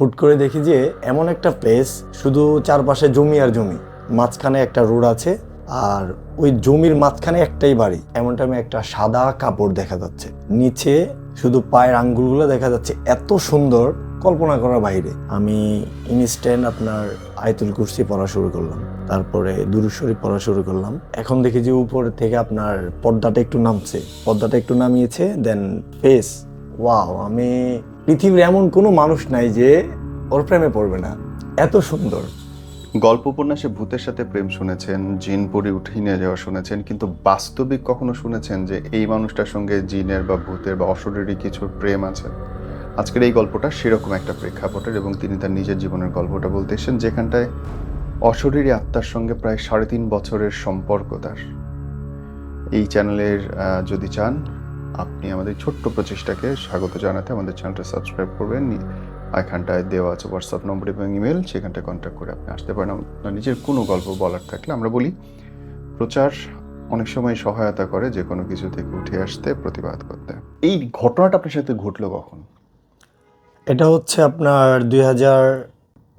হুট করে দেখি যে এমন একটা প্লেস শুধু চারপাশে জমি আর জমি। মাঝখানে একটা রোড আছে আর ওই জমির মাঝখানে একটাই বাড়ি। এমন টাইমে একটা সাদা কাপড় দেখা যাচ্ছে। নিচে শুধু পায়ের আঙ্গুলগুলো দেখা যাচ্ছে। এত সুন্দর কল্পনা করার বাইরে। আমি ইনস্ট্যান্ট আপনার আয়তুল কুরসি পড়া শুরু করলাম। তারপরে দুরুশ্বরী পড়া শুরু করলাম। এখন দেখি যে উপর থেকে আপনার পর্দাটা একটু নামছে। পর্দাটা একটু নামিয়েছে দেন ফেস ওয়াও আমি পৃথিবীর এমন কোনো মানুষ নাই যে ওর প্রেমে পড়বে না। এত সুন্দর। গল্প উপন্যাসে ভূতের সাথে প্রেম শুনেছেন, জিন পরি উঠিয়ে নিয়ে যাওয়া শুনেছেন, কিন্তু বাস্তবিক কখনো শুনেছেন যে এই মানুষটার সঙ্গে জিনের বা ভূতের বা অশরীরী কিছু প্রেম আছে? আজকের এই গল্পটা সেরকম একটা প্রেক্ষাপটের এবং তিনি তার নিজের জীবনের গল্পটা বলতে এসেছেন যেখানটায় অশরীরী আত্মার সঙ্গে প্রায় সাড়ে তিন বছরের সম্পর্ক তার। এই চ্যানেলের যদি চান আপনি আমাদের ছোট্ট প্রচেষ্টাকে স্বাগত জানাতে আমাদের চ্যানেলটা সাবস্ক্রাইব করবেন। এখানটায় দেওয়া আছে হোয়াটসঅ্যাপ নম্বর এবং ইমেল সেখানটায় কন্ট্যাক্ট করে আপনি আসতে পারেন। আপনার নিজের কোনো গল্প বলার থাকলে আমরা বলি প্রচার অনেক সময় সহায়তা করে যে কোনো কিছু থেকে উঠে আসতে প্রতিবাদ করতে। এই ঘটনাটা আপনার সাথে ঘটলো কখন? এটা হচ্ছে আপনার দুই হাজার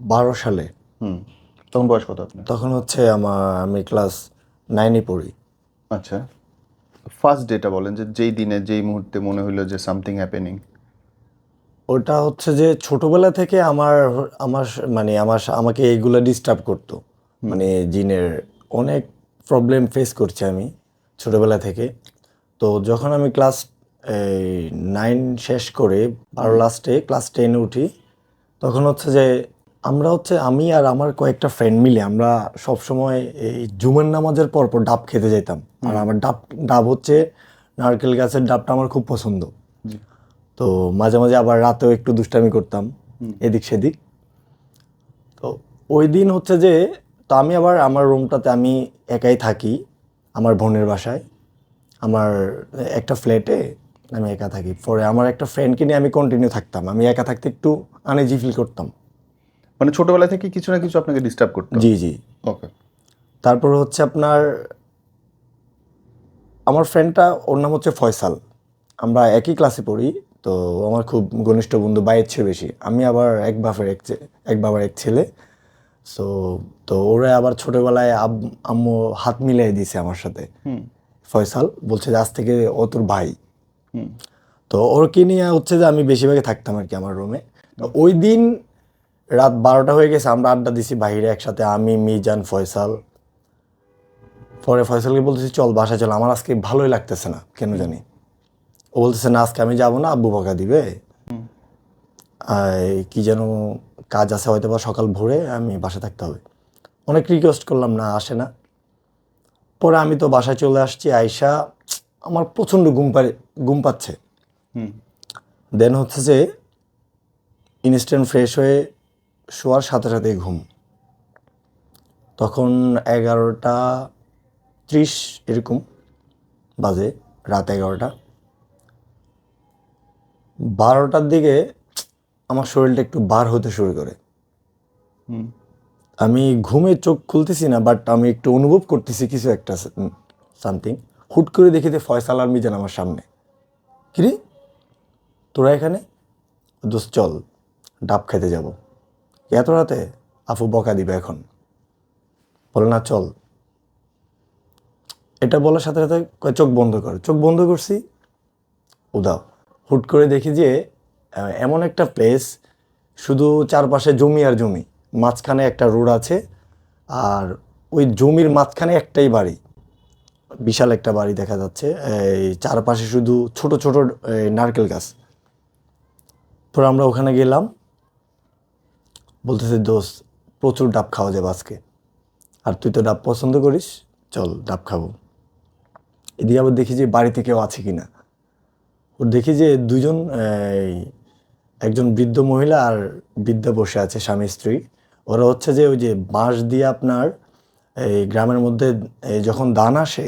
বারো সালে। হুম তখন বয়স কত আপনার? তখন হচ্ছে আমার আমি ক্লাস নাইনে পড়ি। আচ্ছা। ফার্স্ট ডেটা বলেন যে যেই দিনে যেই মুহূর্তে মনে হলো যে সামথিং হ্যাপেনিং ওটা হচ্ছে যে ছোটবেলা থেকে আমার আমার মানে আমার আমাকে এইগুলো ডিস্টার্ব করতো। মানে জিনের অনেক প্রবলেম ফেস করছি আমি ছোটবেলা থেকে। তো যখন আমি ক্লাস নাইন শেষ করে বারো লাস্টে ক্লাস টেনে উঠি তখন হচ্ছে যে আমরা হচ্ছে আমি আর আমার কয়েকটা ফ্রেন্ড মিলে আমরা সব সময় এই জুমের নামাজের পর পর ডাব খেতে যেতাম আর আমার ডাব ডাব হচ্ছে নারকেল গাছের ডাবটা আমার খুব পছন্দ। তো মাঝে মাঝে আবার রাতেও একটু দুষ্টামি করতাম এদিক সেদিক। তো ওই দিন হচ্ছে যে তো আমি আবার আমার রুমটাতে আমি একাই থাকি আমার বোনের বাসায়। আমার একটা ফ্ল্যাটে আমি একা থাকি। পরে আমার একটা ফ্রেন্ডকে নিয়ে আমি কন্টিনিউ থাকতাম। আমি একা থাকতে একটু আনইজি ফিল করতাম। মানে ছোটবেলা থেকে কিছু না কিছু আপনাকে ডিস্টার্ব করতো? জি জি। ওকে তারপর হচ্ছে আপনার আমার ফ্রেন্ডটা ওর নাম হচ্ছে ফয়সাল। আমরা একই ক্লাসে পড়ি তো আমার খুব ঘনিষ্ঠ বন্ধু বাইয়ের চেয়ে বেশি। আমি আবার এক বাপের এক এক বাবার এক ছেলে। সো তো ওরা আবার ছোটোবেলায় আব আম্মু হাত মিলাই দিয়েছে আমার সাথে। ফয়সাল বলছে যে আজ থেকে ও তোর ভাই। তো ওর কি নিয়ে হচ্ছে যে আমি বেশিরভাগই থাকতাম আর কি আমার রুমে তো ওই দিন রাত বারোটা হয়ে গেছে আমরা আড্ডা দিছি বাইরে একসাথে আমি মিজান ফয়সাল। পরে ফয়সালকে বলতেছি চল বাসায় চল আমার আজকে ভালোই লাগতেছে না কেন জানি? ও বলতেছে না আজকে আমি যাব না আব্বু বকা দিবে। কি যেন কাজ আছে হয়তো বা সকাল ভোরে আমি বাসায় থাকতে হবে। অনেক রিকোয়েস্ট করলাম না আসে না। পরে আমি তো বাসায় চলে আসছি আয়সা আমার প্রচণ্ড ঘুম পারে ঘুম পাচ্ছে। দেন হচ্ছে যে ইনস্ট্যান্ট ফ্রেশ হয়ে শোয়ার সাথে সাথেই ঘুম। তখন এগারোটা ত্রিশ এরকম বাজে রাত এগারোটা। বারোটার দিকে আমার শরীরটা একটু বার হতে শুরু করে। হুম। আমি ঘুমে চোখ খুলতেছি না বাট আমি একটু অনুভব করতেছি কিছু একটা সামথিং হুট করে দেখি যে ফয়সাল আর মিজান আমার সামনে। কিরে? তোরা এখানে? দোস্ত চল ডাব খেতে যাব। এত রাতে আফু বকা দিবে এখন। বলে, না, চল। এটা বলার সাথে সাথে চোখ বন্ধ কর। চোখ বন্ধ করছি, উদাও। হুট করে দেখি যে এমন একটা প্লেস শুধু চারপাশে জমি আর জমি। মাঝখানে একটা রোড আছে, আর ওই জমির মাঝখানে একটাই বাড়ি। বিশাল একটা বাড়ি দেখা যাচ্ছে। এই চারপাশে শুধু ছোট ছোট নারকেল গাছ। তো আমরা ওখানে গেলাম। বলতেছে, দোস্ত, প্রচুর ডাব খাওয়া যাবে আজকে। আর তুই তো ডাব পছন্দ করিস, চল ডাব খাব। এদিকে আবার দেখি যে বাড়িতে কেউ আছে কি না ওর দেখি যে দুজন একজন বৃদ্ধ মহিলা আর বৃদ্ধা বসে আছে, স্বামী স্ত্রী। ওরা হচ্ছে যে ওই যে বাঁশ দিয়ে আপনার এই গ্রামের মধ্যে যখন দান আসে,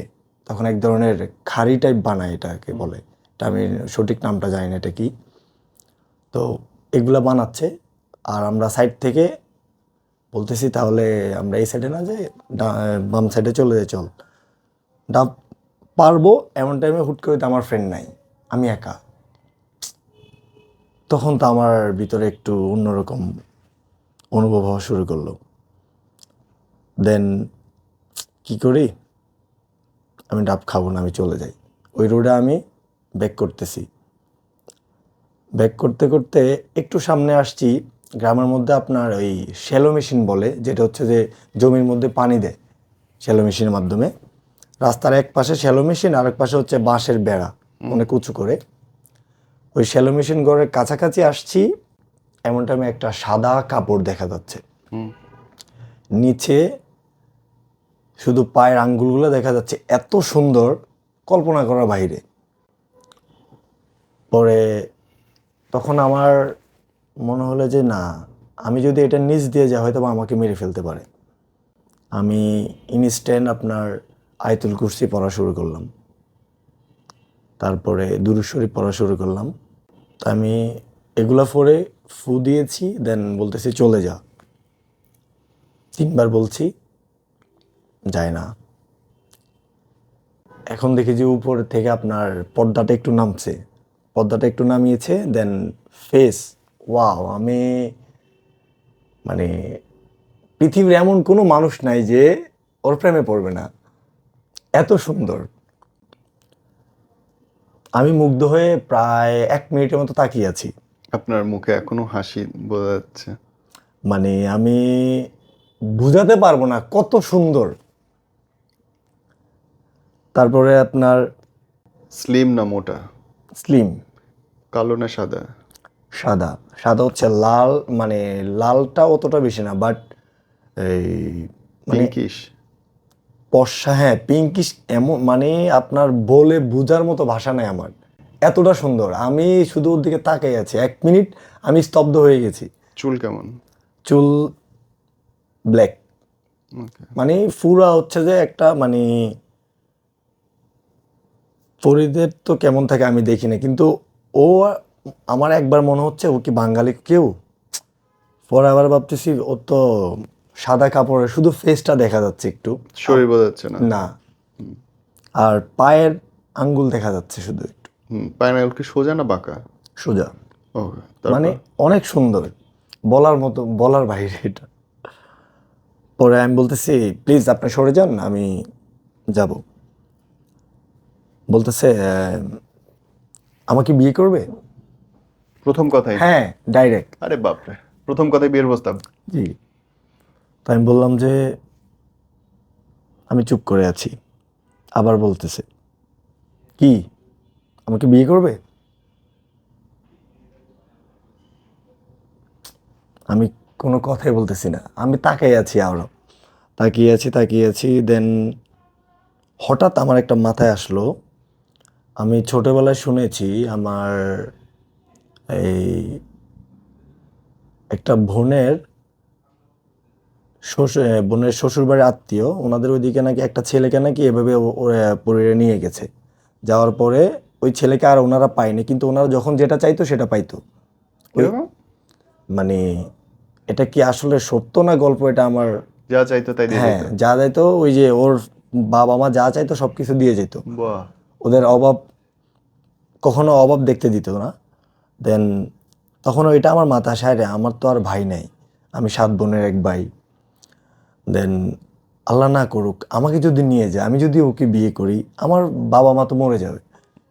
তখন এক ধরনের খাড়ি টাইপ বানায় এটাকে বলে। এটা আমি সঠিক নামটা জানি না এটা কি। তো এগুলো বানাচ্ছে। আর আমরা সাইড থেকে বলতেছি, তাহলে আমরা এই সাইডে না যে বাম সাইডে চলে যাই, চল। ডাব পারব। এমন টাইমে হুট করে আমার ফ্রেন্ড নাই। আমি একা। তখন তো আমার ভিতরে একটু অন্যরকম অনুভব হওয়া শুরু করল। দেন কি করি? আমি ডাব খাব না, আমি চলে যাই। ওই রোডে আমি ব্যাক করতেছি। ব্যাক করতে করতে একটু সামনে আসছি। গ্রামের মধ্যে আপনার ওই শ্যালো মেশিন বলে যেটা হচ্ছে যে জমির মধ্যে পানি দেয় শ্যালো মেশিনের মাধ্যমে। রাস্তার এক পাশে শ্যালো মেশিন আর এক পাশে হচ্ছে বাঁশের বেড়া অনেক উঁচু করে। ওই শ্যালো মেশিন ঘরের কাছাকাছি আসছি এমন টাইমে একটা সাদা কাপড় দেখা যাচ্ছে। নিচে শুধু পায়ের আঙ্গুলগুলো দেখা যাচ্ছে এত সুন্দর কল্পনা করার বাইরে। পরে তখন আমার মনে হলো যে না, আমি যদি এটা নিচ দিয়ে যাই হয়তো আমাকে মেরে ফেলতে পারে। আমি ইনস্ট্যান্ট আপনার আয়তুল কুরসি পড়া শুরু করলাম। তারপরে দুরুশ্বরী পড়া শুরু করলাম। তা আমি এগুলা পরে ফু দিয়েছি দেন বলতেছি চলে যা। তিনবার বলছি, যায় না। এখন দেখি যে উপর থেকে আপনার পর্দাটা একটু নামছে। পর্দাটা একটু নামিয়েছে দেন ফেস ওয়াও আমি মানে পৃথিবীর এমন কোনো মানুষ নাই যে ওর প্রেমে পড়বে না। এত সুন্দর। আমি মুগ্ধ হয়ে প্রায় এক মিনিটের মতো তাকিয়ে আছি। আপনার মুখে এখনও হাসি বোঝা যাচ্ছে। মানে আমি বুঝাতে পারব না কত সুন্দর। তারপরে আপনার স্লিম না মোটা? স্লিম। কালো না সাদা? সাদা। সাদা হচ্ছে লাল মানে লালটা অতটা বেশি না বাট এই মানে পিঙ্কিশ পশা হ্যাঁ পিঙ্কিশ এমন মানে আপনার বলে বোঝার মতো ভাষা নাই আমার। এতটা সুন্দর। আমি শুধু ওর দিকে তাকাই আছি। এক মিনিট আমি স্তব্ধ হয়ে গেছি। চুল কেমন? চুল ব্ল্যাক মানে ফুরা হচ্ছে যে একটা মানে ফরিদের তো কেমন থাকে আমি দেখি না কিন্তু ও আমার একবার মনে হচ্ছে ও কি বাঙালি কেউ? পরে আবার ভাবতেছি ও তো সাদা কাপড়ে শুধু ফেসটা দেখা যাচ্ছে একটু। শরীর বোঝা যাচ্ছে না। না। আর পায়ের আঙ্গুল দেখা যাচ্ছে শুধু একটু। হুম পায়নাগুল কি সোজা না বাঁকা? সোজা। ওকে মানে অনেক সুন্দর। বলার মতো বলার বাইরে এটা। পরে আমি বলতেছি প্লিজ আপনি সরে যান আমি যাব। বলতেছে আমাকে বিয়ে করবে? প্রথম কথাই। হ্যাঁ ডাইরেক্ট আরে বাপরে প্রথম কথাই বিয়ের প্রস্তাব জি। তো আমি বললাম যে আমি চুপ করে আছি। আবার বলতেছে কি? আমাকে বিয়ে করবে? আমি কোনো কথাই বলতেছি না। আমি তাকাই আছি আরও তাকিয়ে আছি তাকিয়ে আছি। দেন হঠাৎ আমার একটা মাথায় আসলো আমি ছোটবেলায় শুনেছি আমার এই একটা বোনের শ্বশুর বোনের শ্বশুরবাড়ির আত্মীয় ওনাদের ওইদিকে নাকি একটা ছেলেকে নাকি এভাবে পরিয়ে নিয়ে গেছে। যাওয়ার পরে ওই ছেলেকে আর ওনারা পায়নি কিন্তু ওনারা যখন যেটা চাইতো সেটা পাইতো। মানে এটা কি আসলে সত্য না গল্প? এটা আমার যা চাইতো তাই হ্যাঁ যা চাইতো ওই যে ওর বাবা মা যা চাইতো সব কিছু দিয়ে যেত। ওদের অভাব কখনো অভাব দেখতে দিত না। দেন তখন ওইটা আমার মাথা সারে আমার তো আর ভাই নাই। আমি সাত বোনের এক ভাই। দেন আল্লাহ না করুক, আমাকে যদি নিয়ে যায়, আমি যদি ওকে বিয়ে করি, আমার বাবা মা তো মরে যাবে।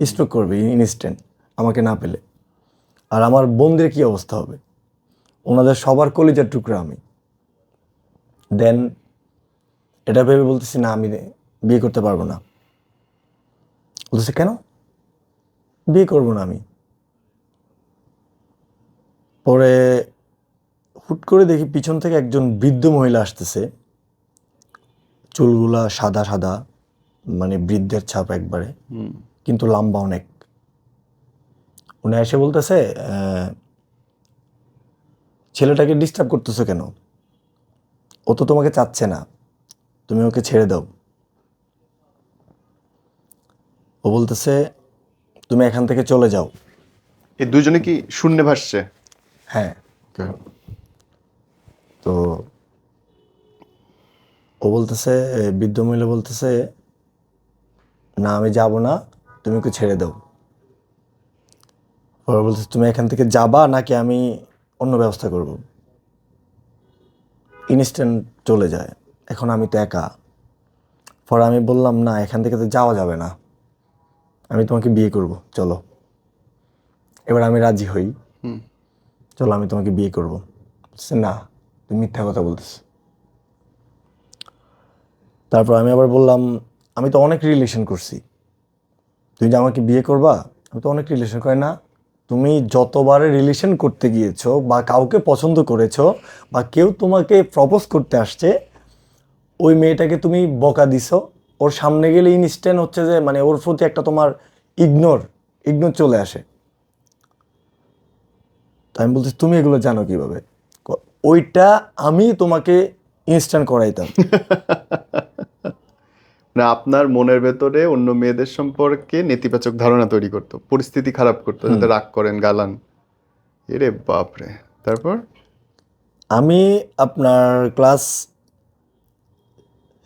স্ট্রোক করবে ইনস্ট্যান্ট আমাকে না পেলে। আর আমার বোনদের কি অবস্থা হবে? ওনাদের সবার কলিজার টুকরা আমি। দেন এটা ভেবে বলতেছি, না, আমি বিয়ে করতে পারব না। বলতেছে, কেন? বিয়ে করব না আমি। পরে হুট করে দেখি পিছন থেকে একজন বৃদ্ধ মহিলা আসতেছে। চুলগুলা সাদা সাদা মানে বৃদ্ধের ছাপ একবারে কিন্তু লম্বা অনেক। উনি এসে বলতেছে ছেলেটাকে ডিস্টার্ব করতেছো কেন? ও তো তোমাকে চাচ্ছে না। তুমি ওকে ছেড়ে দাও। ও বলতেছে তুমি এখান থেকে চলে যাও। এই দুজনে কি শূন্যে ভাসছে? হ্যাঁ। তো ও বলতেছে বৃদ্ধ মহিলা বলতেছে না আমি যাব না তুমি ওকে ছেড়ে দাও। পরে বলছে তুমি এখান থেকে যাবা নাকি আমি অন্য ব্যবস্থা করব? ইনস্ট্যান্ট চলে যায়। এখন আমি তো একা। পরে আমি বললাম না এখান থেকে তো যাওয়া যাবে না। আমি তোমাকে বিয়ে করব চলো। এবার আমি রাজি হই। হুম। চলো আমি তোমাকে বিয়ে করব। না, তুমি মিথ্যা কথা বলতেছ। তারপর আমি আবার বললাম, আমি তো অনেক রিলেশন করছি। তুমি যে আমাকে বিয়ে করবা, আমি তো অনেক রিলেশন করে না। তুমি যতবারে রিলেশন করতে গিয়েছো বা কাউকে পছন্দ করেছ বা কেউ তোমাকে প্রপোজ করতে আসছে, ওই মেয়েটাকে তুমি বকা দিছো। ওর সামনে গেলে ইনস্ট্যান্ট হচ্ছে যে মানে ওর প্রতি একটা তোমার ইগনোর ইগনোর চলে আসে। আমি বলছি তুমি এগুলো জানো কীভাবে? ওইটা আমি তোমাকে ইনস্ট্যান্ট করাইতাম। না আপনার মনের ভেতরে অন্য মেয়েদের সম্পর্কে নেতিবাচক ধারণা তৈরি করতো পরিস্থিতি খারাপ করতো যাতে রাগ করেন গালান। এরে বাপরে। তারপর? আমি আপনার ক্লাস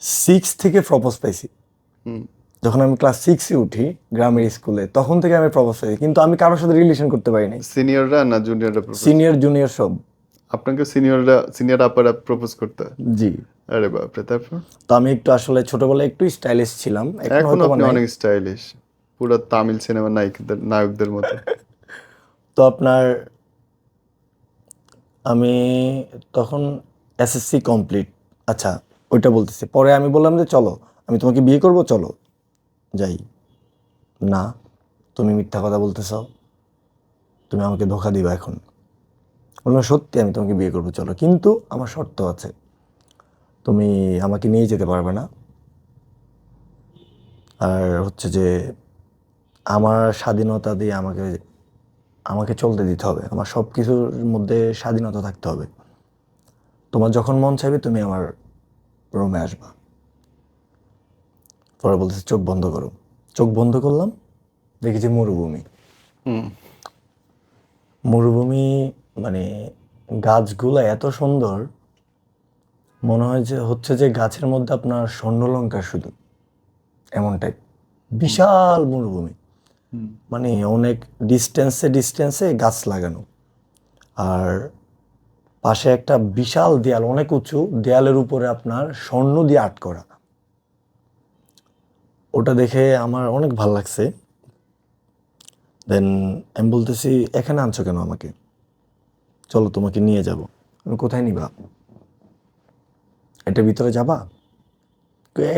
সিক্স থেকে প্রপোজ পাইছি। হুম। যখন আমি ক্লাস সিক্সে উঠি গ্রামের স্কুলে তখন থেকে আমি প্রপোজ পাইছি কিন্তু আমি কারোর সাথে রিলেশন করতে পারি নাই। সিনিয়ররা না জুনিয়ররা সিনিয়র জুনিয়র সব। আপনাকে সিনিয়ররা সিনিয়র আপারা প্রপোজ করতে? জি। আরে বাপরে তারপর? তো আমি একটু আসলে ছোটবেলায় একটু স্টাইলিশ ছিলাম। এখন আপনি অনেক স্টাইলিশ পুরো তামিল সিনেমা নায়কদের নায়কদের মতো। তো আপনার আমি তখন এসএসসি কমপ্লিট আচ্ছা ওইটা বলতেছি। পরে আমি বললাম যে চলো আমি তোমাকে বিয়ে করব চলো। যাই। না, তুমি মিথ্যা কথা বলতেছ। তুমি আমাকে ধোকা দিবা এখন। বললাম সত্যি, আমি তোমাকে বিয়ে করব, চলো। কিন্তু আমার শর্ত আছে। তুমি আমাকে নিয়ে যেতে পারবে না। আর হচ্ছে যে, আমার স্বাধীনতা দিয়ে আমাকে আমাকে চলতে দিতে হবে। আমার সব কিছুর মধ্যে স্বাধীনতা থাকতে হবে। তোমার যখন মন চাইবে, তুমি আমার রুমে আসবা। পরে বলতেছে চোখ বন্ধ করো। চোখ বন্ধ করলাম দেখি যে মরুভূমি। মরুভূমি মানে গাছগুলো এত সুন্দর মনে হয় যে হচ্ছে যে গাছের মধ্যে আপনার স্বর্ণলঙ্কা শুধু এমন টাইপ বিশাল মরুভূমি। মানে অনেক ডিস্টেন্সে ডিস্টেন্সে গাছ লাগানো। আর পাশে একটা বিশাল দেয়াল অনেক উঁচু দেয়ালের উপরে আপনার স্বর্ণ দিয়ে আর্ট করা। ওটা দেখে আমার অনেক ভালো লাগছে। দেন আমি বলতেছি, এখানে আনছো কেন আমাকে? চলো, তোমাকে নিয়ে যাব। আমি কোথায় নিবা? এটা ভিতরে যাবা?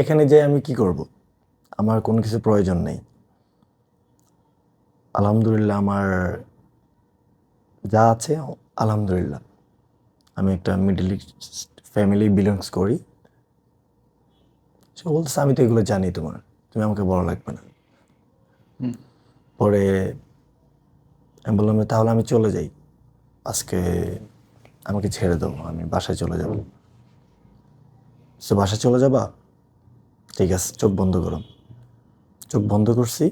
এখানে যাই আমি কি করব? আমার কোনো কিছু প্রয়োজন নেই। আলহামদুলিল্লাহ, আমার যা আছে, আলহামদুলিল্লাহ। আমি একটা মিডল ইস্ট ফ্যামিলি বিলংস করি। সে বলতেছে, আমি তো এগুলো জানি তোমার। তুমি আমাকে বড় লাগবে না। পরে আমি বললাম তাহলে আমি চলে যাই। আজকে আমাকে ছেড়ে দাও আমি বাসায় চলে যাব। সে বাসায় চলে যাবা? ঠিক আছে চোখ বন্ধ করো। চোখ বন্ধ করছি।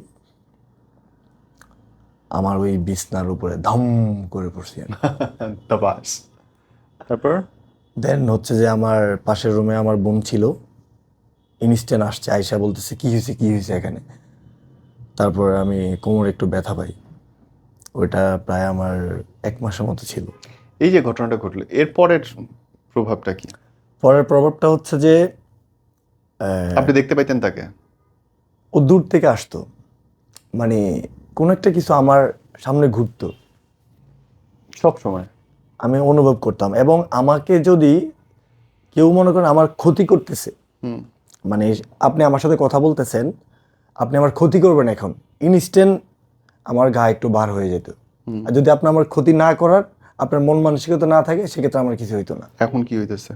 আমার ওই বিছনার উপরে ধাম করে পড়ছি তারপর? দেন হচ্ছে যে আমার পাশের রুমে আমার বোন ছিল। ইনস্ট্যান্ট আসছে আয়সা বলতেছে কি হয়েছে কি হয়েছে এখানে? তারপর আমি কোমরে একটু ব্যথা পাই। ওইটা প্রায় আমার এক মাসের মতো ছিল। এই যে ঘটনাটা ঘটলো এর পরের প্রভাবটা কি? পরের প্রভাবটা হচ্ছে যে আপনি দেখতে পাইতেন তাকে? ও দূর থেকে আসতো। মানে কোনো একটা কিছু আমার সামনে ঘুরতো। সব সময়? আমি অনুভব করতাম এবং আমাকে যদি কেউ মনে করেন আমার ক্ষতি করতেছে হুম। মানে আপনি আমার সাথে কথা বলতেছেন আপনি আমার ক্ষতি করবেন এখন। ইনস্ট্যান্ট আমার গা একটু বার হয়ে যেত। আর যদি আপনি আমার ক্ষতি না করার আপনার মন মানসিকতা না থাকে সেক্ষেত্রে আমার কিছু হইতো না। এখন কি হইতেছে?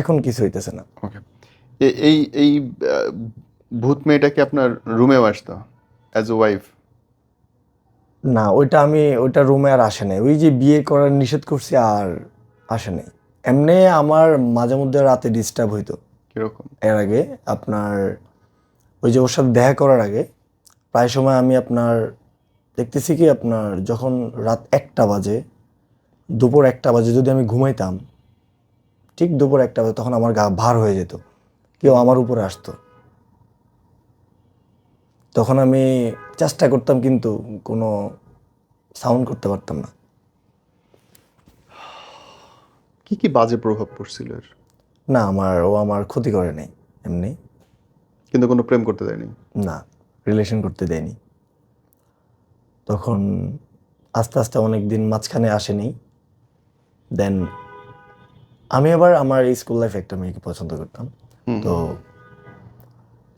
এখন কিছু হইতেছে না। ওকে এই এই ভূত মেয়েটা কি আপনার রুমে আসতো? অ্যাজ এ ওয়াইফ না ওইটা আমি ওইটা রুমে আর আসে নাই। ওই যে বিয়ে করার নিষেধ করছি আর আসে নাই। এমনি আমার মাঝে মধ্যে রাতে ডিস্টার্ব হইতো। কীরকম এর আগে আপনার ওই যে ওর সাথে দেখা করার আগে প্রায় সময় আমি আপনার দেখতেছি কি আপনার যখন রাত একটা বাজে দুপুর একটা বাজে যদি আমি ঘুমাইতাম ঠিক দুপুর একটা বাজে তখন আমার গা ভার হয়ে যেত কেউ আমার উপরে আসতো। তখন আমি চেষ্টা করতাম কিন্তু কোনো সাউন্ড করতে পারতাম না। কি কি বাজে প্রভাব পড়ছিল এর? না আমার ও আমার ক্ষতি করে নাই এমনি। কিন্তু কোনো প্রেম করতে দেয়নি? না রিলেশন করতে দেয়নি। তখন আস্তে আস্তে অনেক দিন মাঝখানে আসেনি। দেন আমি আবার আমার স্কুল লাইফে একটা মেয়েকে পছন্দ করতাম। তো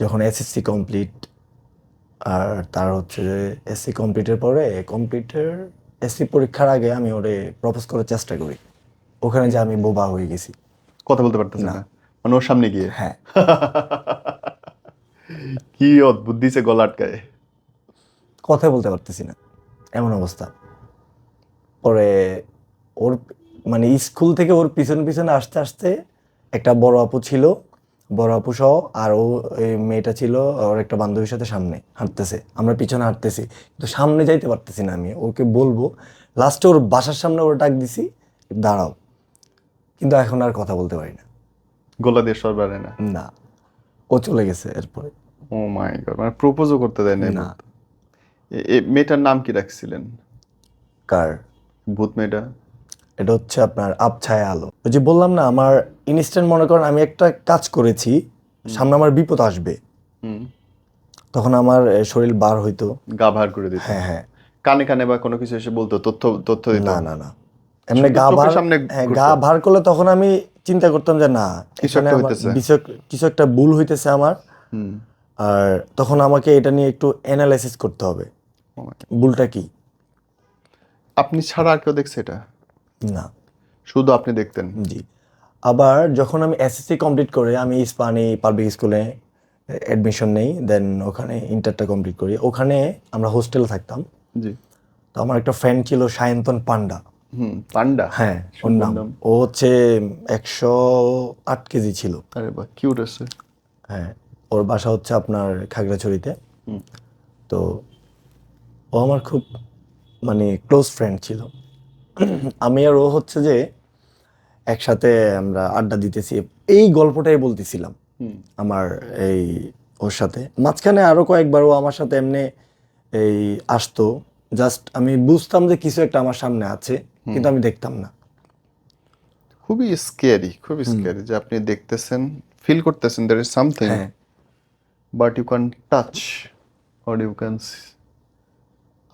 যখন এসএসসি কমপ্লিট আর তার হচ্ছে যে এসসি কমপ্লিটের পরে কমপ্লিটের এসসি পরীক্ষার আগে আমি ওরে প্রপোজ করার চেষ্টা করি। ওখানে যে আমি বোবা হয়ে গেছি। কথা বলতে পারতেছে না। মানে ওর সামনে গিয়ে। হ্যাঁ। কি অদ্ভুত দিছে গলা আটকায়। কথা বলতে পারতেছি না। এমন অবস্থা। পরে ওর মানে স্কুল থেকে ওর পিছনে পিছনে আসতে আসতে একটা বড় আপু ছিল। বড় আপু সহ আর ও এই মেয়েটা ছিল ওর একটা বান্ধবীর সাথে সামনে হাঁটতেছে। আমরা পিছনে হাঁটতেছি। কিন্তু সামনে যাইতে পারতেছি না আমি। ওকে বলব লাস্টে ওর বাসার সামনে ওর ডাক দিছি দাঁড়াও। কিন্তু এখন আর কথা বলতে পারি না। গলা দিয়ে সর বাড়ে না। না। ও চলে গেছে এরপরে। ও মাই গড মানে প্রপোজও করতে দেয় না মেয়েটার নাম কি রাখছিলেন? কার? ভূত মেয়েটা। এটা হচ্ছে আপনার আবছায়া আলো। ওই যে বললাম না আমার ইনস্ট্যান্ট মনে করেন আমি একটা কাজ করেছি সামনে আমার বিপদ আসবে। হুম। তখন আমার শরীর বার হইতো। গা ভার করে দিত। হ্যাঁ হ্যাঁ। কানে কানে বা কোনো কিছু এসে বলতো তথ্য তথ্য দিত? না না না। এমনি গা ভার সামনে হ্যাঁ গা ভার করলে তখন আমি চিন্তা করতাম যে না কিছু একটা ভুল হইতেছে আমার। আর তখন আমাকে এটা নিয়ে একটু অ্যানালাইসিস করতে হবে। Oh. ভুলটা কি? আপনি ছাড়া আর কেউ দেখছে এটা? না। শুধু আপনি দেখতেন? জি। আবার যখন আমি এসএসসি কমপ্লিট করে আমি ইস্পানি পাবলিক স্কুলে অ্যাডমিশন নেই দেন ওখানে ইন্টারটা কমপ্লিট করি। ওখানে আমরা হোস্টেলে থাকতাম। জি। তো আমার একটা ফ্রেন্ড ছিল সায়ন্তন পান্ডা। হুম পান্ডা। হ্যাঁ ওর নাম। ও হচ্ছে একশো আট কেজি ছিল। আরে বাহ কিউট আছে। হ্যাঁ ওর বাসা হচ্ছে আপনার খাগড়াছড়িতে। তো ও আমার খুব মানে ক্লোজ ফ্রেন্ড ছিল। আমি আর ও হচ্ছে যে একসাথে আমরা আড্ডা দিতেছি। এই গল্পটাই বলতেছিলাম আমার এই ওর সাথে। মাঝখানে আরও কয়েকবার ও আমার সাথে এমনি এই আসতো। জাস্ট আমি বুঝতাম যে কিছু একটা আমার সামনে আছে। কিন্তু আমি দেখতাম না। খুবই স্কেয়ারি খুবই স্কেয়ারি যে আপনি দেখতেছেন ফিল করতেছেন there is something but you can touch or you can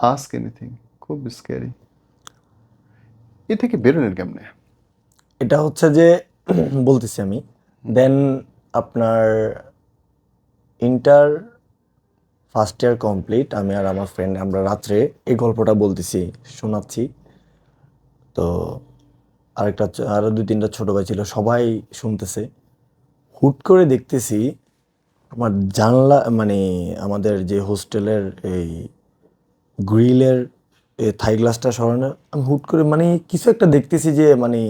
ask anything খুব স্কেয়ারি এ থেকে বেরোনের কেমনে? এটা হচ্ছে যে বলতেছি আমি দেন আপনার ইন্টার ফার্স্ট ইয়ার কমপ্লিট আমি আর আমার ফ্রেন্ড আমরা রাত্রে এই গল্পটা বলতেছি শোনাচ্ছি। তো আরেকটা চ- আরও দুই তিনটা ছোট ভাই ছিল সবাই শুনতেছে। হুট করে দেখতেছি আমার জানলা মানে আমাদের যে হোস্টেলের এই গ্রিলের থাই গ্লাসটা সরানো আমি হুট করে মানে কিছু একটা দেখতেছি যে মানে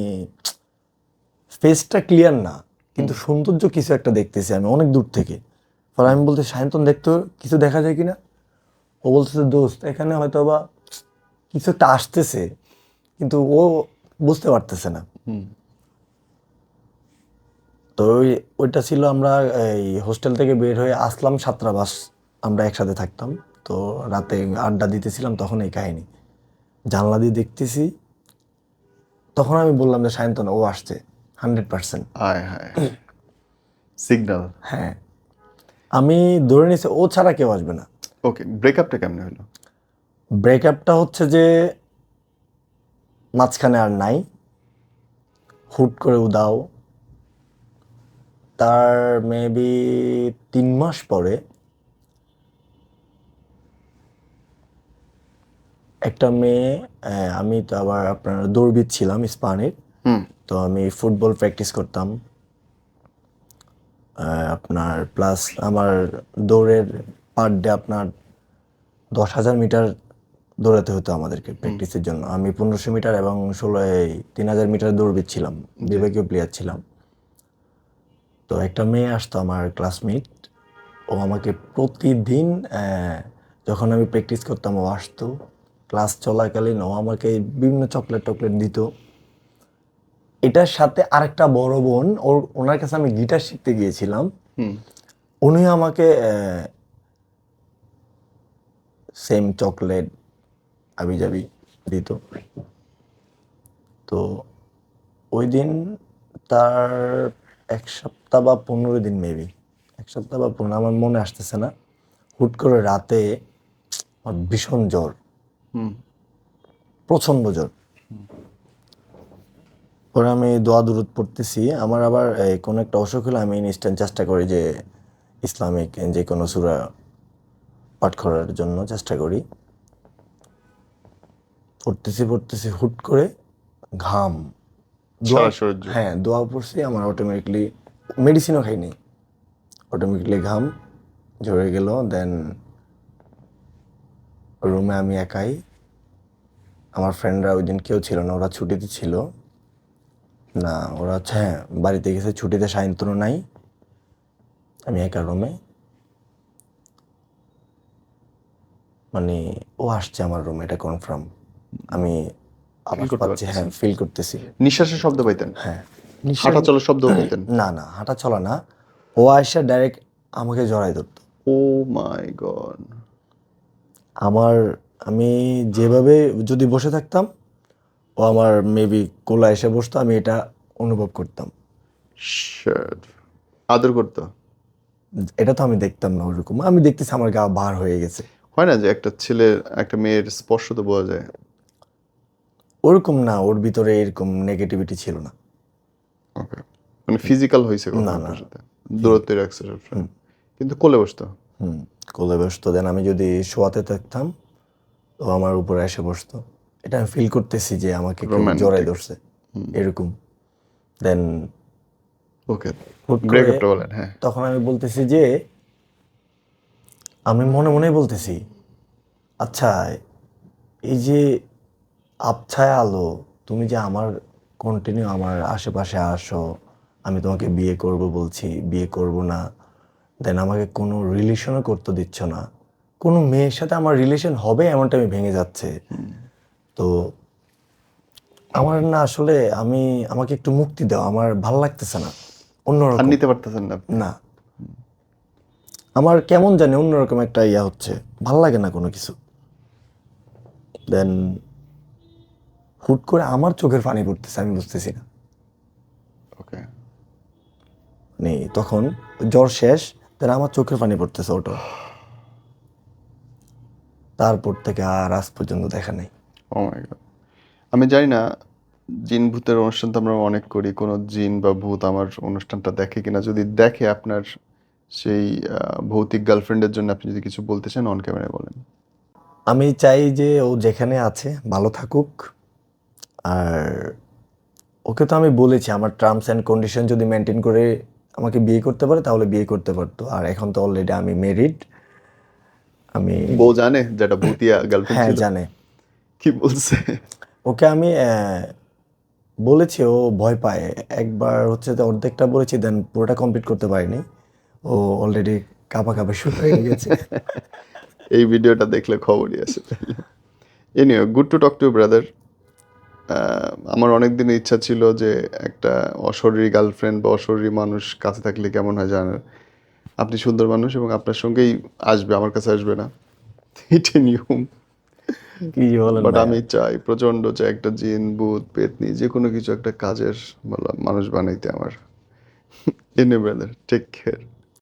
ফেসটা ক্লিয়ার না কিন্তু সৌন্দর্য কিছু একটা দেখতেছি আমি অনেক দূর থেকে। পরে আমি বলতে সায়ন্তন দেখতে কিছু দেখা যায় কি না ও বলতেছে দোস্ত এখানে হয়তো বা কিছু একটা আসতেছে। কিন্তু ও বুঝতে পারতেছে না। হুম। তো ওই ওইটা ছিল আমরা এই হোস্টেল থেকে বের হয়ে আসলাম সাতরাবাস আমরা একসাথে থাকতাম। তো রাতে আড্ডা দিতেছিলাম তখন এই কাহিনী। জানলা দিয়ে দেখতেছি তখন আমি বললাম যে সায়ন্তন ও আসছে হান্ড্রেড পার্সেন্ট। হায়। সিগন্যাল। হ্যাঁ। আমি ধরে নিছি ও ছাড়া কেউ আসবে না। ওকে ব্রেকআপটা কেমন হলো? ব্রেকআপটা হচ্ছে যে মাঝখানে আর নাই। হুট করে উদাও। তার মেবি তিন মাস পরে একটা মেয়ে আমি তো আবার আপনার দৌড়বিদ ছিলাম স্পানের। হুম। তো আমি ফুটবল প্র্যাকটিস করতাম। আপনার প্লাস আমার দৌড়ের পার ডে আপনার দশ হাজার মিটার দৌড়াতে হতো আমাদেরকে প্র্যাকটিসের জন্য। আমি পনেরোশো মিটার এবং ষোলো তিন হাজার মিটার দৌড়বিদ ছিলাম বিভাগীয় প্লেয়ার ছিলাম। তো একটা মেয়ে আসতো আমার ক্লাসমেট ও আমাকে প্রতিদিন যখন আমি প্র্যাকটিস করতাম ও আসতো। ক্লাস চলাকালীন ও আমাকে বিভিন্ন চকলেট টকলেট দিত। এটার সাথে আরেকটা বড় বোন ওর ওনার কাছে আমি গিটার শিখতে গিয়েছিলাম। উনি আমাকে সেম চকলেট আবি যাবি দিত। তো ওই দিন তার এক সপ্তাহ বা পনেরো দিন মেবি এক সপ্তাহ বা পনেরো আমার মনে আসতেছে না। হুট করে রাতে আমার ভীষণ জ্বর। প্রচণ্ড জ্বর। পরে আমি দোয়া দুরুদ পড়তেছি। আমার আবার কোনো একটা অসুখ হলে আমি ইনস্ট্যান্ট চেষ্টা করি যে ইসলামিক যে কোনো সুরা পাঠ করার জন্য চেষ্টা করি। পড়তেছি পড়তেছি হুট করে ঘাম। হ্যাঁ দোয়া পড়ছি আমার অটোমেটিকলি মেডিসিনও খাইনি। অটোমেটিকলি ঘাম ঝরে গেল দেন রুমে আমি একাই। আমার ফ্রেন্ডরা ওই দিন কেউ ছিল না ওরা ছুটিতে ছিল। না ওরা হচ্ছে হ্যাঁ বাড়িতে গেছে ছুটিতে সায়ন্তন নাই। আমি একা রুমে মানে ও আসছে আমার রুমে এটা কনফার্ম আমি আবার পাচ্ছি হ্যাঁ ফিল করতেছি। নিঃশ্বাসের শব্দ পাইতেন? হ্যাঁ। হাঁটা চলার শব্দ পাইতেন? না না হাঁটা চলা না। ও আসে ডাইরেক্ট আমাকে জড়াই ধরতো। Oh my God. আমার আমি যেভাবে যদি বসে থাকতাম ও আমার মেবি কোলা এসে বসতো আমি এটা অনুভব করতাম। আদর করতো? এটা তো আমি দেখতাম না ওরকম। আমি দেখতেছি আমার গা বার হয়ে গেছে। হয় না যে একটা ছেলের একটা মেয়ের স্পর্শ তো বোঝা যায়? ওরকম না ওর ভিতরে এরকম নেগেটিভিটি ছিল না। ওকে মানে ফিজিক্যাল হয়েছে না, সাথে। দূরত্বে রাখছে সবসময় কিন্তু কোলে বসতো? হুম কোলে বসতো। দেন আমি যদি শোয়াতে থাকতাম ও আমার উপরে এসে বসতো। এটা আমি ফিল করতেছি যে আমাকে জড়াই ধরছে। এরকম। দেন ওকে ব্রেকআপটা বলেন হ্যাঁ। তখন আমি বলতেছি যে আমি মনে মনে বলতেছি আচ্ছা এই যে আবছায়া আলো তুমি যে আমার কন্টিনিউ আমার আশেপাশে আসো আমি তোমাকে বিয়ে করব বলছি বিয়ে করব না দেন আমাকে কোনো রিলেশনও করতে দিচ্ছ না। কোনো মেয়ের সাথে আমার রিলেশন হবে এমনটা আমি ভেঙে যাচ্ছে। তো আমার না আসলে আমি আমাকে একটু মুক্তি দাও আমার ভালো লাগতেছে না অন্যরকম। নিতে পারতেছেন না না। আমার কেমন জানি অন্যরকম একটা ইয়া হচ্ছে ভালো লাগে না কোনো কিছু। দেন হুট করে আমার চোখের পানি পড়তেছে আমি বুঝতেছি না। ওকে মানে তখন জ্বর শেষ দেন আমার চোখের পানি পড়তেছে ওটা। তারপর থেকে আর আজ পর্যন্ত দেখা নেই। ও মাই গড আমি জানি না জিন ভূতের অনুষ্ঠান তো আমরা অনেক করি কোনো জিন বা ভূত আমার অনুষ্ঠানটা দেখে কিনা। যদি দেখে আপনার সেই ভৌতিক গার্লফ্রেন্ডের জন্য আপনি যদি কিছু বলতে চান অন ক্যামেরায় বলেন। আমি চাই যে ও যেখানে আছে ভালো থাকুক। আর ওকে তো আমি বলেছি আমার টার্মস অ্যান্ড কন্ডিশন যদি মেনটেন করে আমাকে বিয়ে করতে পারে তাহলে বিয়ে করতে পারতো। আর এখন তো অলরেডি আমি মেরিড আমি বউ জানে যেটা ভুতিয়া গার্লফ্রেন্ড হ্যাঁ জানে। কি বলছে? ওকে আমি বলেছি ও ভয় পায়। একবার হচ্ছে অর্ধেকটা বলেছি দেন পুরোটা কমপ্লিট করতে পারিনি। ও অলরেডি কাঁপা কাঁপা শুরু হয়ে গেছে। এই ভিডিওটা দেখলে খবরই আছে anyway good to talk to brother আমার অনেক দিন ইচ্ছা ছিল যে একটা অশরীরী গার্লফ্রেন্ড বা অশরীরী মানুষ কাছে থাকলে কেমন হয় জানার। আপনি সুন্দর মানুষ এবং আপনার সঙ্গেই আসবে আমার কাছে আসবে না। এটি নিয়ম। কি বলেন বাট আমি চাই প্রচণ্ড যে একটা জিন ভূত পেতনি যে কোনো কিছু একটা কাজের মানুষ বানাইতে আমার। এনে ব্রাদার টেক কেয়ার